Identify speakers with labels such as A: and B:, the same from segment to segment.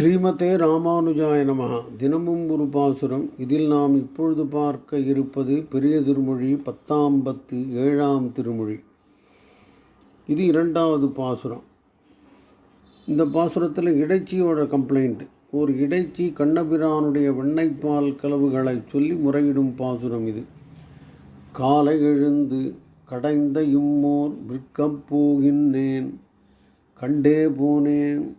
A: ஸ்ரீமதே ராமானுஜாய நமகா தினமும் ஒரு பாசுரம். இதில் நாம் இப்பொழுது பார்க்க இருப்பது பெரிய திருமொழி பத்தாம் பத்து ஏழாம் திருமொழி. இது இரண்டாவது பாசுரம். இந்த பாசுரத்தில் இடைச்சியோட கம்ப்ளைண்ட் ஒரு இடைச்சி கண்ணபிரானுடைய வெண்ணைப்பால் கலவுகளை சொல்லி முறையிடும் பாசுரம் இது. காலை எழுந்து கடைந்த இம்மோர் விற்கப் போகின்றேன். கண்டே போனேன்.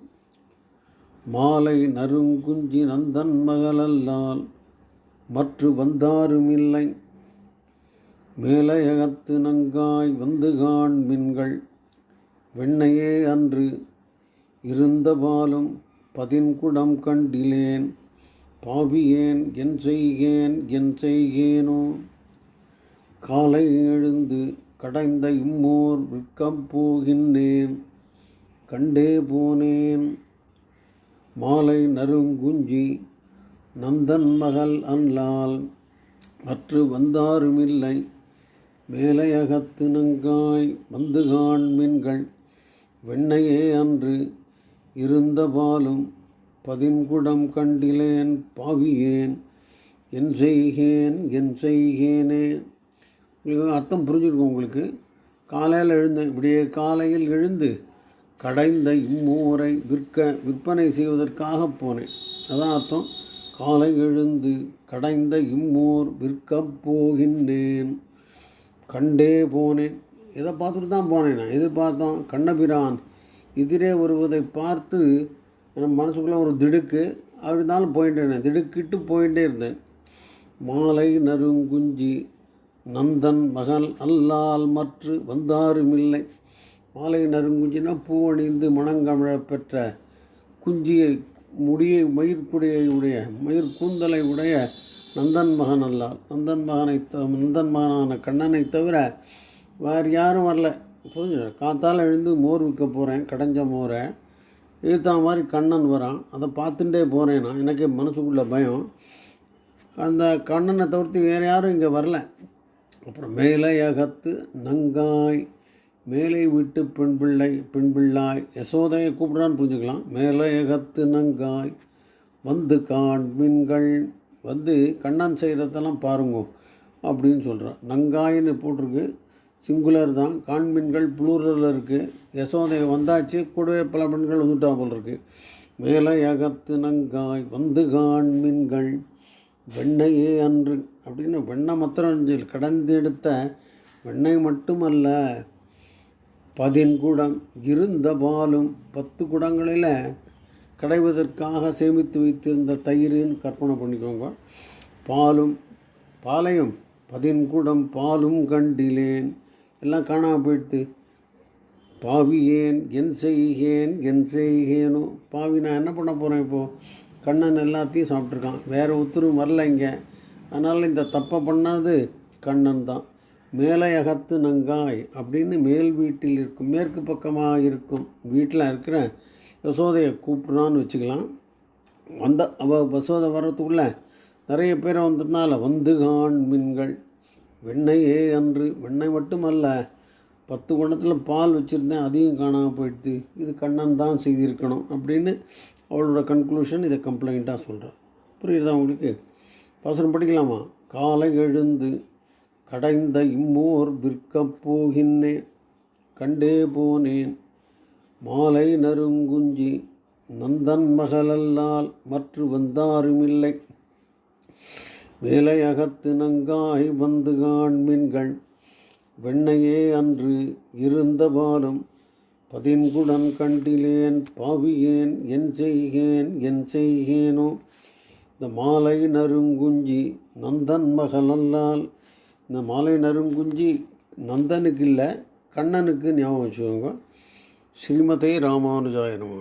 A: மாலை நறுங்குஞ்சி நந்தன் மகளல்லால் மற்று வந்தாருமில்லை. மேலையகத்து நங்காய் வந்து காண்மின்கள் வெண்ணையே அன்று இருந்தபாலும் பதின்குடம் கண்டிலேன். பாவியேன் என் செய்கேன் என் செய்கேனோ? காலை எழுந்து கடைந்த இம்மோர் விற்கப் போகின்றேன். கண்டே போனேன். மாலை நறுங்குஞ்சி நந்தன் மகள் அல்லால் மற்று வந்தாருமில்லை. மேலையகத்து நங்காய் வந்து காண்மின்கள் வெண்ணையே அன்று இருந்த பாலும் பதின்குடம் கண்டிலேன் பாவியேன் என் செய்கேன் என் செய்கேனே. உங்களுக்கு அர்த்தம் புரிஞ்சிருக்கும் உங்களுக்கு? காலையில் எழுந்தேன் இப்படியே காலையில் எழுந்து கடைந்த இம்மூரை விற்க விற்பனை செய்வதற்காக போனேன். அதான் அர்த்தம் காலை எழுந்து கடைந்த இம்மூர் விற்கப் போகின்றேன். கண்டே போனேன். எதை பார்த்துட்டு தான் போனேன் நான்? எதிர்பார்த்தோம் கண்ணபிரான் எதிரே வருவதை பார்த்து என் மனசுக்குள்ளே ஒரு திடுக்கு அப்படி இருந்தாலும் போயிட்டே இருந்தேன். திடுக்கிட்டு போயிட்டே இருந்தேன். மாலை நறுங்குஞ்சி நந்தன் மகள் அல்லால் மற்று வந்தாருமில்லை. மாலை நறுங்குஞ்சினா பூ அணிந்து மணங்கமிழ பெற்ற குஞ்சியை முடியை மயிர்குடையை உடைய மயிர் கூந்தலை உடைய நந்தன் மகன் அல்லால் நந்தன் மகனை த நந்தன் மகனான கண்ணனை தவிர வேறு யாரும் வரல. புரிஞ்சு காத்தால் எழுந்து மோர் விற்க போகிறேன் கடைஞ்ச மோரை. இதுதான் மாதிரி கண்ணன் வரான். அதை பார்த்துட்டே போகிறேன் நான் எனக்கே மனசுக்குள்ள பயம். அந்த கண்ணனை தவிர்த்து வேறு யாரும் இங்கே வரல. அப்புறம் மேலையகத்து நங்காய் மேலை வீட்டு பெண் பிள்ளை பெண் பிள்ளாய். யசோதையை கூப்பிடான்னு புரிஞ்சுக்கலாம். மேலையகத்து நங்காய். வந்து காண்மீன்கள் வந்து கண்ணன் செய்கிறதெல்லாம் பாருங்க அப்படின்னு சொல்கிறான் நங்காயின்னு போட்டிருக்கு. சிங்குலர் தான். காண்மீன்கள் ப்ளூரலில் இருக்குது யசோதை வந்தாச்சு. கூடவே பல பெண்கள் வந்துட்டா போல் இருக்கு. மேலையகத்து நங்காய். வந்து காண்மீன்கள் வெண்ணையே அன்று. அப்படின்னு வெண்ணெய் மாத்திரம் கடந்தெடுத்த வெண்ணெய் மட்டுமல்ல பதின்குடம் இருந்த பாலும் பத்து குடங்களில் கடைவதற்காக சேமித்து வைத்திருந்த தயிர்னு கற்பனை பண்ணிக்கோங்க. பாலும் பாலையும் பதின்குடம் பாலும் கண்டிலேன். எல்லாம் காணாமல் போயிடுத்து. பாவியேன் என் செய்கேன் என் செய்கேனோ பாவி நான் என்ன பண்ண போகிறேன் இப்போது கண்ணன் எல்லாத்தையும் சாப்பிட்ருக்கான் வேறு ஒருத்தரும் வரல இங்கே. அதனால் இந்த தப்பை பண்ணாது கண்ணன் தான். மேலையகத்து நங்காய் அப்படின்னு மேல் வீட்டில் இருக்கும் மேற்கு பக்கமாக இருக்கும் வீட்டில் இருக்கிற யசோதையை கூப்பிட்றான்னு வச்சுக்கலாம். வந்த அவ யசோதை வர்றதுக்குள்ளே நிறைய பேர் வந்ததுனால வந்து காண் மீன்கள். வெண்ணெயே அன்று வெண்ணெய் மட்டுமல்ல பத்து குணத்தில் பால் வச்சுருந்தேன் அதையும் காணாமல் போயிடுது இது கண்ணன் தான் செய்திருக்கணும் அப்படின்னு அவளோட கன்க்ளூஷன் இதை கம்ப்ளைண்ட்டாக சொல்கிறான் புரியுதா உங்களுக்கு? பாசனம் படிக்கலாமா? காலை எழுந்து கடைந்த இம்மோர் விற்கப் போகின்றேன் கண்டே போனேன். மாலை நறுங்குஞ்சி நந்தன் மகளல்லால் மற்ற வந்தாருமில்லை. வேலையகத்து நங்காய் வந்து காண்மின்கள் வெண்ணையே அன்று இருந்த பாலும் பதின்குடன் கண்டிலேன் பாவியேன் என் செய்கேன் என் செய்கேனோ. இந்த மாலை நறுங்குஞ்சி நந்தன் மகளல்லால் இந்த மாலை நறுங்குஞ்சி நந்தனுக்கு இல்லை கண்ணனுக்கு ஞாபகம் வச்சுக்கோங்க. ஸ்ரீமதே ராமானுஜாயனமா